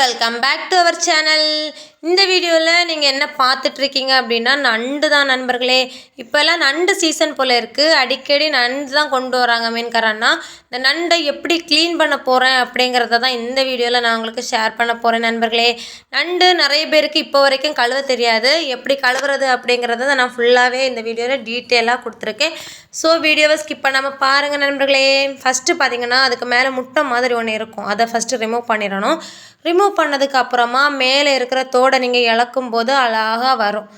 Welcome back to our channel இந்த வீடியோவில் நீங்கள் என்ன பார்த்துட்ருக்கீங்க அப்படின்னா நண்டு தான் நண்பர்களே. இப்போல்லாம் நண்டு சீசன் போல் இருக்குது அடிக்கடி நண்டு தான் கொண்டு வராங்க மீன்காரன்னா இந்த நண்டை எப்படி க்ளீன் பண்ண போகிறேன் அப்படிங்கிறத தான் இந்த வீடியோவில் நான் உங்களுக்கு ஷேர் பண்ண போகிறேன் நண்பர்களே. நண்டு நிறைய பேருக்கு இப்போ வரைக்கும் கழுவ தெரியாது. எப்படி கழுவுறது அப்படிங்கிறத நான் ஃபுல்லாகவே இந்த வீடியோவில் டீட்டெயிலாக கொடுத்துருக்கேன். ஸோ வீடியோவை ஸ்கிப் பண்ணாமல் பாருங்கள் நண்பர்களே. ஃபஸ்ட்டு பார்த்தீங்கன்னா அதுக்கு மேலே முட்டை மாதிரி ஒன்று இருக்கும். அதை ஃபஸ்ட்டு ரிமூவ் பண்ணிடணும். ரிமூவ் பண்ணதுக்கு அப்புறமா மேலே இருக்கிற தோடை நீங்கள் இழக்கும் போது அழகாக வரும்.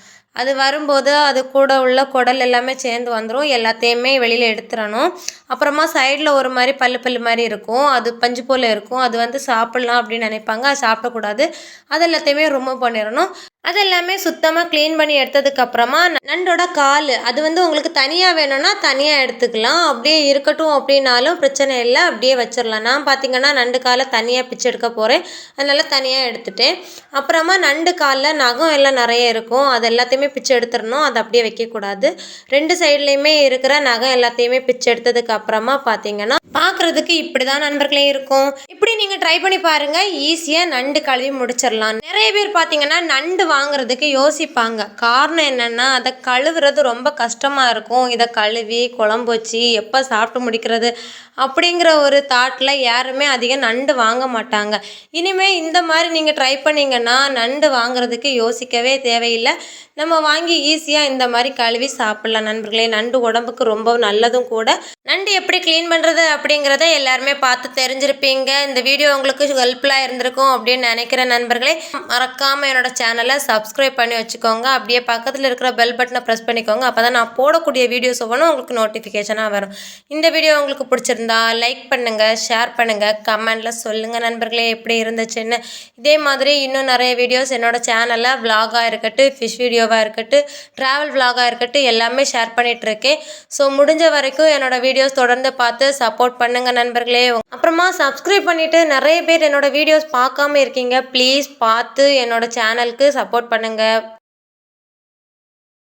அது வரும்போது அது கூட உள்ள குடல் எல்லாமே சேர்ந்து வந்துடும் எல்லாத்தையுமே வெளியில் எடுத்துடணும். அப்புறமா சைடில் ஒரு மாதிரி பல்லு பல்லு மாதிரி இருக்கும். அது பஞ்சு போல் இருக்கும். அது வந்து சாப்பிட்லாம் அப்படின்னு நினைப்பாங்க. அது சாப்பிடக்கூடாது. அது எல்லாத்தையுமே ரிமூவ் பண்ணிடணும். அது எல்லாமே சுத்தமாக க்ளீன் பண்ணி எடுத்ததுக்கப்புறமா நண்டோட கால். அது வந்து உங்களுக்கு தனியாக வேணும்னா தனியாக எடுத்துக்கலாம். அப்படியே இருக்கட்டும் அப்படின்னாலும் பிரச்சனை இல்லை. அப்படியே வச்சிடலாம் நான் பார்த்திங்கன்னா நண்டு காலை தனியாக பிச்சு எடுக்க போகிறேன் அதனால் தனியாக எடுத்துட்டேன். அப்புறமா நண்டு காலில் நகம் எல்லாம் நிறைய இருக்கும். அது எல்லாத்தையுமே பிச்சு எடுத்துடணும். அதை அப்படியே வைக்கக்கூடாது. ரெண்டு சைட்லேயுமே இருக்கிற நகம் எல்லாத்தையுமே பிச்சு எடுத்ததுக்கப்புறமா பார்த்திங்கன்னா பார்க்குறதுக்கு இப்படி தான் நண்பர்களே இருக்கும். இப்படி நீங்கள் ட்ரை பண்ணி பாருங்கள் ஈஸியாக நண்டு கழுவி முடிச்சிடலாம். நிறைய பேர் பார்த்தீங்கன்னா நண்டு வாங்குறதுக்கு யோசிப்பாங்க. காரணம் என்னென்னா அதை கழுவுறது ரொம்ப கஷ்டமாக இருக்கும். இதை கழுவி குழம்பு வச்சு எப்போ சாப்பிட்டு முடிக்கிறது அப்படிங்கிற ஒரு தாட்டில் யாருமே அதிகம் நண்டு வாங்க மாட்டாங்க. இனிமேல் இந்த மாதிரி நீங்கள் ட்ரை பண்ணிங்கன்னா நண்டு வாங்குறதுக்கு யோசிக்கவே தேவையில்லை. நம்ம வாங்கி ஈஸியாக இந்த மாதிரி கழுவி சாப்பிட்லாம் நண்பர்களே. நண்டு உடம்புக்கு ரொம்ப நல்லதும் கூட. நண்டு எப்படி க்ளீன் பண்ணுறது அப்படிங்கிறத எல்லாருமே பார்த்து தெரிஞ்சிருப்பீங்க. இந்த வீடியோ உங்களுக்கு ஹெல்ப்ஃபுல்லாக இருந்திருக்கும் அப்படின்னு நினைக்கிற நண்பர்களே மறக்காமல் என்னோட சேனலை சப்ஸ்கிரைப் பண்ணி வச்சுக்கோங்க. அப்படியே பக்கத்தில் இருக்கிற பெல் பட்டனை ப்ரெஸ் பண்ணிக்கோங்க. அப்போ தான் நான் போடக்கூடிய வீடியோஸ் ஒவ்வொன்றும் உங்களுக்கு நோட்டிஃபிகேஷனாக வரும். இந்த வீடியோ உங்களுக்கு பிடிச்சிருந்தா லைக் பண்ணுங்கள் ஷேர் பண்ணுங்கள் கமெண்டில் சொல்லுங்கள் நண்பர்களே எப்படி இருந்துச்சுன்னு. இதே மாதிரி இன்னும் நிறைய வீடியோஸ் என்னோடய சேனலில் விலாகாக இருக்கட்டும் ஃபிஷ் வீடியோவாக இருக்கட்டும் ட்ராவல் விலாகாக இருக்கட்டும் எல்லாமே ஷேர் பண்ணிகிட்ருக்கேன் ஸோ முடிஞ்ச வரைக்கும் என்னோடய வீடியோஸ் தொடர்ந்து பார்த்து சப்போர்ட் பண்ணுங்கள் நண்பர்களே. அப்புறமா சப்ஸ்கிரைப் பண்ணிவிட்டு நிறைய பேர் என்னோட வீடியோஸ் பார்க்காம இருக்கீங்க. ப்ளீஸ் பார்த்து என்னோட சேனலுக்கு சப்போர்ட் பண்ணுங்கள்